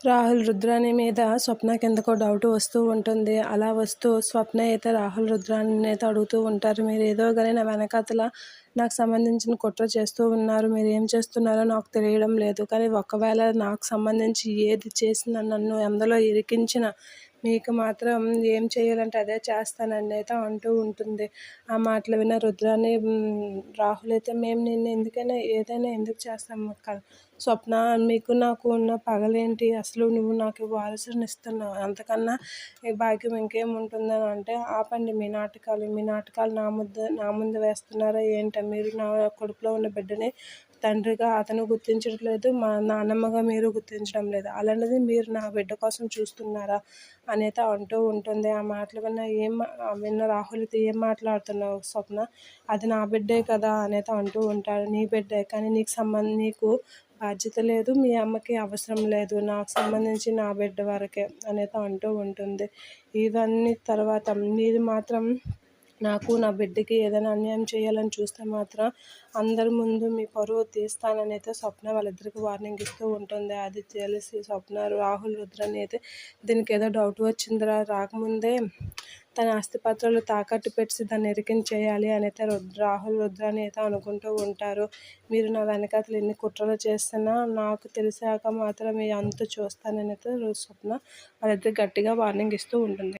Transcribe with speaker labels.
Speaker 1: రాహుల్ రుద్రాని మీద స్వప్నకి ఎందుకో డౌట్ వస్తూ ఉంటుంది. అలా వస్తూ స్వప్న అయితే రాహుల్ రుద్రాని అయితే అడుగుతూ ఉంటారు. మీరు ఏదో కానీ నా వెనకాతల నాకు సంబంధించిన కుట్ర చేస్తూ ఉన్నారు. మీరు ఏం చేస్తున్నారో నాకు తెలియడం లేదు. కానీ ఒకవేళ నాకు సంబంధించి ఏది చేసిన నన్ను అందులో ఇరికించిన మీకు మాత్రం ఏం చేయాలంటే అదే చేస్తానండి అయితే అంటూ ఉంటుంది. ఆ మాటలు విన్న రుద్రాని రాహుల్ అయితే మేము నిన్ను ఎందుకైనా ఏదైనా ఎందుకు చేస్తాం కదా స్వప్న మీకు నాకు ఉన్న పగలేంటి? అసలు నువ్వు నాకు వారసుని ఇస్తున్నావు. అంతకన్నా ఈ భాగ్యం ఇంకేం ఉంటుందని అంటే ఆపండి మీ నాటకాలు. మీ నాటకాలు నా ముద్ద నా ముందు వేస్తున్నారా ఏంటి? మీరు నా కడుపులో ఉన్న బిడ్డని తండ్రిగా అతను గుర్తించట్లేదు మా నాన్నమ్మగా మీరు గుర్తించడం లేదు. అలాంటిది మీరు నా బిడ్డ కోసం చూస్తున్నారా? అనేది అంటూ ఉంటుంది. ఆ మాటలు విన్న ఏం విన్న రాహుల్తో ఏం మాట్లాడుతున్నావు స్వప్న? అది నా బిడ్డే కదా అనేది అంటూ ఉంటాడు. నీ బిడ్డే కానీ నీకు సంబంధం నీకు బాధ్యత లేదు మీ అమ్మకి అవసరం లేదు. నాకు సంబంధించి నా బిడ్డ వరకే అనేది అంటూ ఉంటుంది. ఇవన్నీ తర్వాత మీరు మాత్రం నాకు నా బిడ్డకి ఏదైనా అన్యాయం చేయాలని చూస్తే మాత్రం అందరి ముందు మీ పరువు తీస్తానని అయితే స్వప్న వాళ్ళిద్దరికి వార్నింగ్ ఇస్తూ ఉంటుంది. అది తెలిసి స్వప్న రాహుల్ రుద్రని అయితే దీనికి ఏదో డౌట్ వచ్చిందిరా రాకముందే తన ఆస్తిపత్రాలు తాకట్టు పెట్టి దాన్ని ఎరికించేయాలి అని అయితే రాహుల్ రుద్రాని అయితే అనుకుంటూ ఉంటారు. మీరు నా వెనకాతలు ఎన్ని కుట్రలు చేస్తున్నా నాకు తెలిసాక మాత్రం మీ అంత చూస్తానని అయితే స్వప్న వాళ్ళిద్దరు గట్టిగా వార్నింగ్ ఇస్తూ ఉంటుంది.